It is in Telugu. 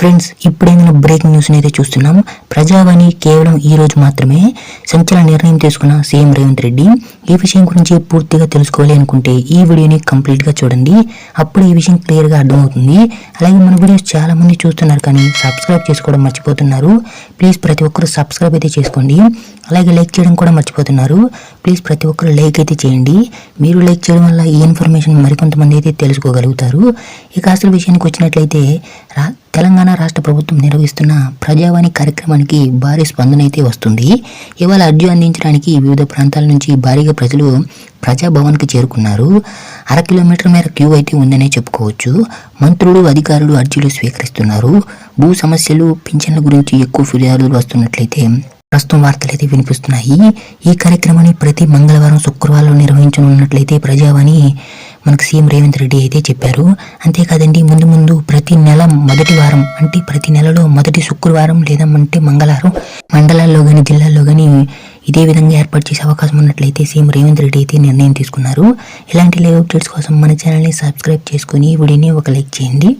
ఫ్రెండ్స్ ఇప్పుడేమైనా బ్రేకింగ్ న్యూస్ అయితే చూస్తున్నాం. ప్రజావాణి కేవలం ఈ రోజు మాత్రమే సంచలన నిర్ణయం తీసుకున్న సీఎం రేవంత్ రెడ్డి. ఈ విషయం గురించి పూర్తిగా తెలుసుకోవాలి అనుకుంటే ఈ వీడియోని కంప్లీట్గా చూడండి. అప్పుడు ఈ విషయం క్లియర్గా అర్థమవుతుంది. అలాగే మన వీడియోస్ చాలా మంది చూస్తున్నారు కానీ సబ్స్క్రైబ్ చేసుకోవడం మర్చిపోతున్నారు. ప్లీజ్ ప్రతి ఒక్కరు సబ్స్క్రైబ్ అయితే చేసుకోండి. అలాగే లైక్ చేయడం కూడా మర్చిపోతున్నారు. ప్లీజ్ ప్రతి ఒక్కరు లైక్ అయితే చేయండి. మీరు లైక్ చేయడం వల్ల ఈ ఇన్ఫర్మేషన్ మరికొంతమంది అయితే తెలుసుకోగలుగుతారు. ఇక అసలు విషయానికి వచ్చినట్లయితే రా తెలంగాణ రాష్ట్ర ప్రభుత్వం నిర్వహిస్తున్న ప్రజావాణి కార్యక్రమానికి భారీ స్పందన అయితే వస్తుంది. ఇవాళ అర్జీ అందించడానికి వివిధ ప్రాంతాల నుంచి భారీగా ప్రజలు ప్రజాభవన్కి చేరుకున్నారు. అర కిలోమీటర్ మేర క్యూ అయితే ఉందనే చెప్పుకోవచ్చు. మంత్రులు అధికారులు అర్జీలు స్వీకరిస్తున్నారు. భూ సమస్యలు పింఛన్ల గురించి ఎక్కువ ఫిర్యాదులు వస్తున్నట్లయితే ప్రస్తుతం వార్తలు అయితే వినిపిస్తున్నాయి. ఈ కార్యక్రమాన్ని ప్రతి మంగళవారం శుక్రవారం నిర్వహించనున్నట్లయితే ప్రజావాణి మనకు సీఎం రేవంత్ రెడ్డి అయితే చెప్పారు. అంతేకాదండి ముందు ముందు ప్రతి నెల మొదటి వారం అంటే ప్రతి నెలలో మొదటి శుక్రవారం లేదా అంటే మంగళవారం మండలాల్లో కానీ జిల్లాల్లో కానీ ఇదే విధంగా ఏర్పాటు చేసే అవకాశం ఉన్నట్లయితే సీఎం రేవంత్ రెడ్డి అయితే నిర్ణయం తీసుకున్నారు. ఇలాంటి లైవ్ అప్డేట్స్ కోసం మన ఛానల్ని సబ్స్క్రైబ్ చేసుకుని వీడియోని ఒక లైక్ చేయండి.